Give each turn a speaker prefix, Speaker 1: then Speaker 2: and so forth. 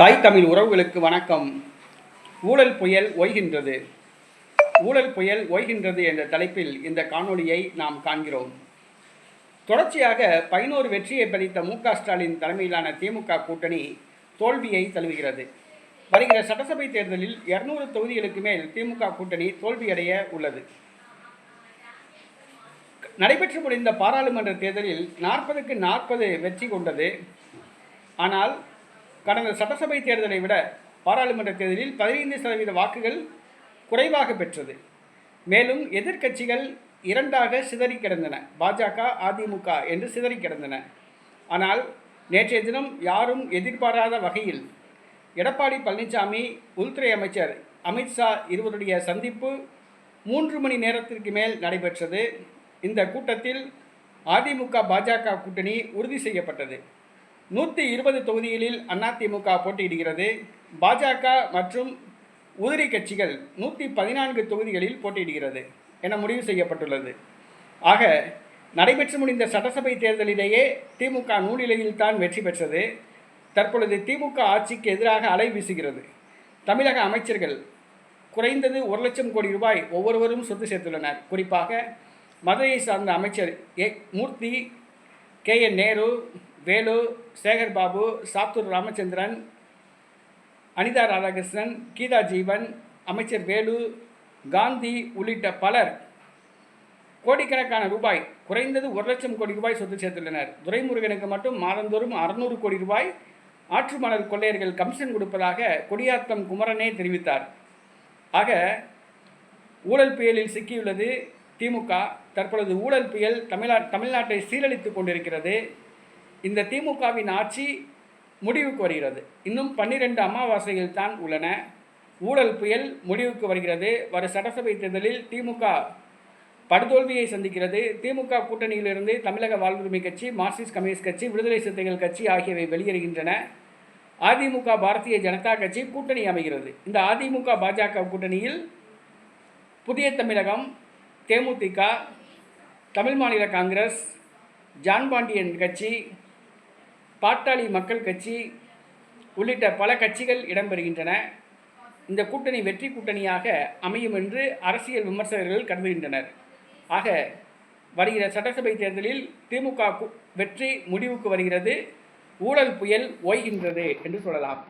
Speaker 1: தாய் தமிழ் உறவுகளுக்கு வணக்கம். ஊழல் புயல் ஓய்கின்றது. ஊழல் புயல் ஓய்கின்றது என்ற தலைப்பில் இந்த காணொளியை நாம் காண்கிறோம். தொடர்ச்சியாக பதினோரு வெற்றியை பதித்த மு ஸ்டாலின் தலைமையிலான திமுக கூட்டணி தோல்வியை தழுவுகிறது. வருகிற சட்டசபை தேர்தலில் இருநூறு தொகுதிகளுக்கு மேல் திமுக கூட்டணி தோல்வியடைய உள்ளது. நடைபெற்று முடிந்த பாராளுமன்ற தேர்தலில் நாற்பதுக்கு நாற்பது வெற்றி கொண்டது. ஆனால் கடந்த சட்டசபை தேர்தலை விட பாராளுமன்ற தேர்தலில் பதினைந்து சதவீத வாக்குகள் குறைவாக பெற்றது. மேலும் எதிர்க்கட்சிகள் இரண்டாக சிதறி கிடந்தன. பாஜக அதிமுக என்று சிதறி கிடந்தன. ஆனால் நேற்றைய தினம் யாரும் எதிர்பாராத வகையில் எடப்பாடி பழனிசாமி உள்துறை அமைச்சர் அமித்ஷா இருவருடைய சந்திப்பு மூன்று மணி நேரத்திற்கு மேல் நடைபெற்றது. இந்த கூட்டத்தில் அதிமுக பாஜக கூட்டணி உறுதி செய்யப்பட்டது. நூற்றி இருபது தொகுதிகளில் அதிமுக போட்டியிடுகிறது. பாஜக மற்றும் உதிரி கட்சிகள் நூற்றி பதினான்கு தொகுதிகளில் போட்டியிடுகிறது என முடிவு செய்யப்பட்டுள்ளது. ஆக நடைபெற்று முடிந்த சட்டசபை தேர்தலிலேயே திமுக நூலிலையில் தான் வெற்றி பெற்றது. தற்பொழுது திமுக ஆட்சிக்கு எதிராக அலை வீசுகிறது. தமிழக அமைச்சர்கள் குறைந்தது ஒரு லட்சம் கோடி ரூபாய் ஒவ்வொருவரும் சொத்து சேர்த்துள்ளனர். குறிப்பாக மதுரையை சார்ந்த அமைச்சர் A. Moorthy K. N. Nehru Velu Sekar Babu Sattur Ramachandran Anitha Radhakrishnan Geetha Jeevan அமைச்சர் வேலு காந்தி உள்ளிட்ட பலர் கோடிக்கணக்கான ரூபாய் குறைந்தது ஒரு லட்சம் கோடி ரூபாய் சொத்து சேர்த்துள்ளனர். துரைமுருகனுக்கு மட்டும் மாதந்தோறும் அறுநூறு கோடி ரூபாய் ஆற்று மணல் கொள்ளையர்கள் கமிஷன் கொடுப்பதாக கொடியாத்தம் குமரனே தெரிவித்தார். ஆக ஊழல் புயலில் சிக்கியுள்ளது திமுக தற்பொழுது ஊழல் புயல் தமிழ்நா தமிழ்நாட்டை சீரழித்து கொண்டிருக்கிறது. இந்த திமுகவின் ஆட்சி முடிவுக்கு வருகிறது. இன்னும் பன்னிரெண்டு அமாவாசைகள் தான் உள்ளன. ஊழல் புயல் முடிவுக்கு வருகிறது. வரும் சட்டசபை தேர்தலில் திமுக படுதோல்வியை சந்திக்கிறது. திமுக கூட்டணியிலிருந்து தமிழக வாழ்வுரிமை கட்சி மார்க்சிஸ்ட் கம்யூனிஸ்ட் கட்சி விடுதலை சிறுத்தைகள் கட்சி ஆகியவை வெளியேறுகின்றன. அதிமுக பாரதிய ஜனதா கட்சி கூட்டணி அமைகிறது. இந்த அதிமுக பாஜக கூட்டணியில் புதிய தமிழகம் தேமுதிக தமிழ் மாநில காங்கிரஸ் ஜான் பாண்டியன் கட்சி பாட்டாளி மக்கள் கட்சி உள்ளிட்ட பல கட்சிகள் இடம்பெறுகின்றன. இந்த கூட்டணி வெற்றி கூட்டணியாக அமையும் என்று அரசியல் விமர்சகர்கள் கருதுகின்றனர். ஆக வருகிற சட்டசபை தேர்தலில் திமுக வெற்றி முடிவுக்கு வருகிறது. ஊழல் புயல் ஓய்கின்றது என்று சொல்லலாம்.